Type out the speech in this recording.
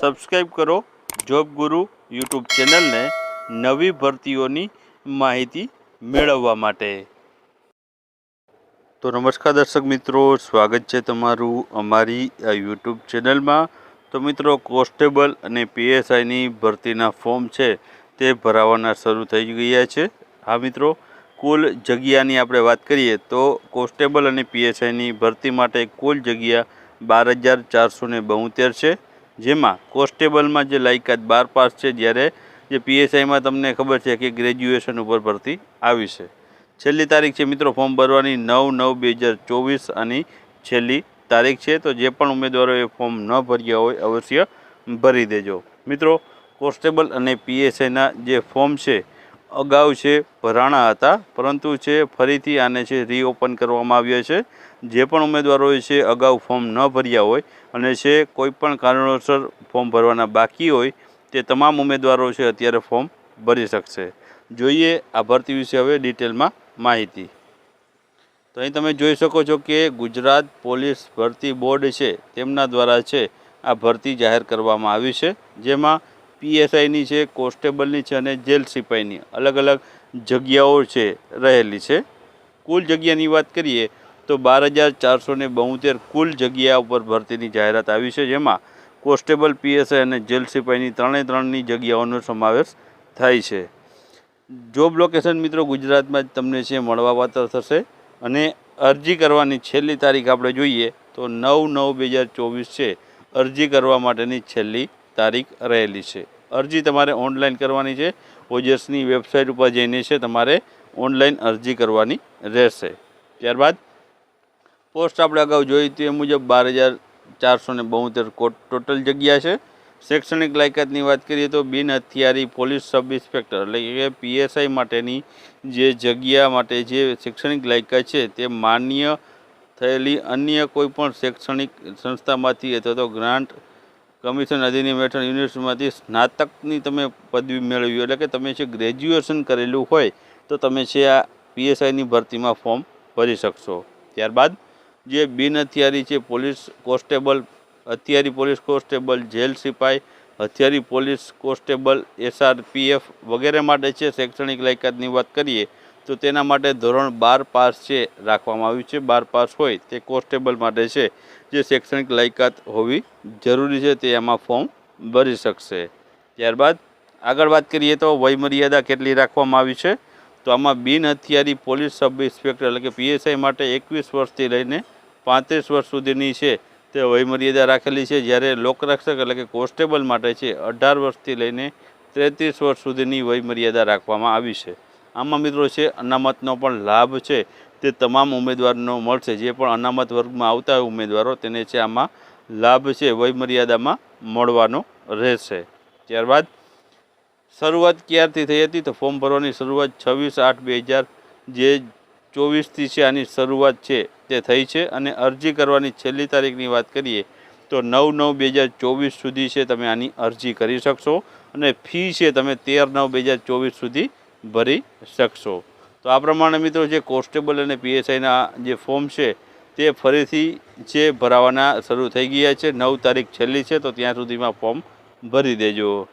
Subscribe કરો job ગુરુ YouTube ચેનલને નવી ભરતીઓની માહિતી મેળવવા માટે. તો નમસ્કાર દર્શક મિત્રો, સ્વાગત છે તમારું અમારી આ યુટ્યુબ ચેનલમાં તો મિત્રો, કોન્સ્ટેબલ અને પીએસઆઈની ભરતીના ફોર્મ છે તે ભરાવાના શરૂ થઈ ગયા છે. હા, મિત્રો, કુલ જગ્યાની આપણે વાત કરીએ તો કોન્સ્ટેબલ અને પીએસઆઈની ભરતી માટે કુલ જગ્યા બાર હજાર ચારસો ને છે. જેમાં કોન્સ્ટેબલમાં જે લાયકાત બાર પાસ છે, જ્યારે જે પીએસઆઈમાં તમને ખબર છે કે ગ્રેજ્યુએશન ઉપર ભરતી આવી છે. છેલ્લી તારીખ છે મિત્રો ફોર્મ ભરવાની નવ નવ બે હજાર ચોવીસ આની છેલ્લી તારીખ છે, તો જે પણ ઉમેદવારોએ ફોર્મ ન ભર્યા હોય અવશ્ય ભરી દેજો. મિત્રો કોન્સ્ટેબલ અને પીએસઆઈના જે ફોર્મ છે અગાઉ છે ભરાણા હતા, પરંતુ છે ફરીથી આને છે રીઓપન કરવામાં આવ્યા છે. જે પણ ઉમેદવારોએ છે અગાઉ ફોર્મ ન ભર્યા હોય અને છે કોઈ પણ કારણોસર ફોર્મ ભરવાના બાકી હોય, તે તમામ ઉમેદવારો છે અત્યારે ફોર્મ ભરી શકશે. જોઈએ આ ભરતી વિશે હવે ડિટેલમાં માહિતી. તો અહીં તમે જોઈ શકો છો કે ગુજરાત પોલીસ ભરતી બોર્ડ છે, તેમના દ્વારા છે આ ભરતી જાહેર કરવામાં આવી છે, જેમાં પીએસઆઈની છે, કોન્સ્ટેબલની છે અને જેલ સિપાહીની અલગ અલગ જગ્યાઓ છે, રહેલી છે. કુલ જગ્યાની વાત કરીએ તો બાર હજાર ચારસો ને બોતેર કુલ જગ્યા ઉપર ભરતીની જાહેરાત આવી છે, જેમાં કોન્સ્ટેબલ, પીએસઆઈ અને જેલ સિપાહીની ત્રણે ત્રણની જગ્યાઓનો સમાવેશ થાય છે. જોબ લોકેશન મિત્રો ગુજરાતમાં જ તમને છે મળવાપાત્ર થશે અને અરજી કરવાની છેલ્લી તારીખ આપણે જોઈએ તો નવ નવ બે હજાર ચોવીસ છે. અરજી કરવા માટેની છેલ્લી તારીખ રહેલી છે. અરજી તમારે ઓનલાઈન કરવાની છે. ઓજસની વેબસાઇટ ઉપર જઈને છે તમારે ઓનલાઈન અરજી કરવાની રહેશે. ત્યારબાદ પોસ્ટ આપણે અગાઉ જોઈ તે મુજબ બાર હજાર ચારસો ને બોતેર ટોટલ જગ્યા છે. શૈક્ષણિક લાયકાતની વાત કરીએ તો બિન હથિયારી પોલીસ સબ ઇન્સ્પેક્ટર એટલે કે પીએસઆઈ માટેની જે જગ્યા માટે જે શૈક્ષણિક લાયકાત છે તે માન્ય થયેલી અન્ય કોઈપણ શૈક્ષણિક સંસ્થામાંથી અથવા તો ગ્રાન્ટ કમિશન અધિનિયમ હેઠળ યુનિવર્સિટીમાંથી સ્નાતકની તમે પદવી મેળવી એટલે કે તમે છે ગ્રેજ્યુએશન કરેલું હોય, તો તમે છે આ પીએસઆઈની ભરતીમાં ફોર્મ ભરી શકશો. ત્યારબાદ જે બિન હથિયારી છે પોલીસ કોન્સ્ટેબલ, હથિયારી પોલીસ કોન્સ્ટેબલ, જેલ સિપાઈ, હથિયારી પોલીસ કોન્સ્ટેબલ, એસઆરપીએફ વગેરે માટે છે શૈક્ષણિક લાયકાતની વાત કરીએ તો તેના માટે ધોરણ બાર પાસ છે રાખવામાં આવ્યું છે, બાર પાસ હોય તે કોન્સ્ટેબલ માટે છે, જે શૈક્ષણિક લાયકાત હોવી જરૂરી છે તે એમાં ફોર્મ ભરી શકશે. ત્યારબાદ આગળ વાત કરીએ તો વયમર્યાદા કેટલી રાખવામાં આવી છે? તો આમાં બિન હથિયારી પોલીસ સબ ઇન્સ્પેક્ટર એટલે કે પીએસઆઈ માટે એકવીસ વર્ષથી લઈને પાંત્રીસ વર્ષ સુધીની છે તે વયમર્યાદા રાખેલી છે, જ્યારે લોકરક્ષક એટલે કે કોન્સ્ટેબલ માટે છે અઢાર વર્ષથી લઈને તેત્રીસ વર્ષ સુધીની વયમર્યાદા રાખવામાં આવી છે. આમાં મિત્રો છે, અનામતનો પણ લાભ છે. તે તમામ ઉમેદવારનો મળશે. જે પણ અનામત વર્ગમાં આવતા ઉમેદવારો, તેને છે આમાં લાભ છે, વયમર્યાદામાં મળવાનો રહેશે. ત્યારબાદ શરૂઆત ક્યારથી થઈ હતી? તો ફોર્મ ભરવાની શરૂઆત છવ્વીસ આઠ બે હજાર જે ચોવીસથી છે, આની શરૂઆત છે, તે થઈ છે. અને અરજી કરવાની છેલ્લી તારીખની વાત કરીએ, તો નવ નવ બે હજાર ચોવીસ સુધી છે, તમે આની અરજી કરી શકશો. અને ફી છે, તમે તેર નવ બે હજાર ચોવીસ સુધી ભરી શકશો. તો આ પ્રમાણે મિત્રો જે કોન્સ્ટેબલ અને પીએસઆઈના જે ફોર્મ છે, તે ફરીથી જે ભરાવાના શરૂ થઈ ગયા છે, નવ તારીખ છેલ્લી છે, તો ત્યાં સુધીમાં ફોર્મ ભરી દેજો.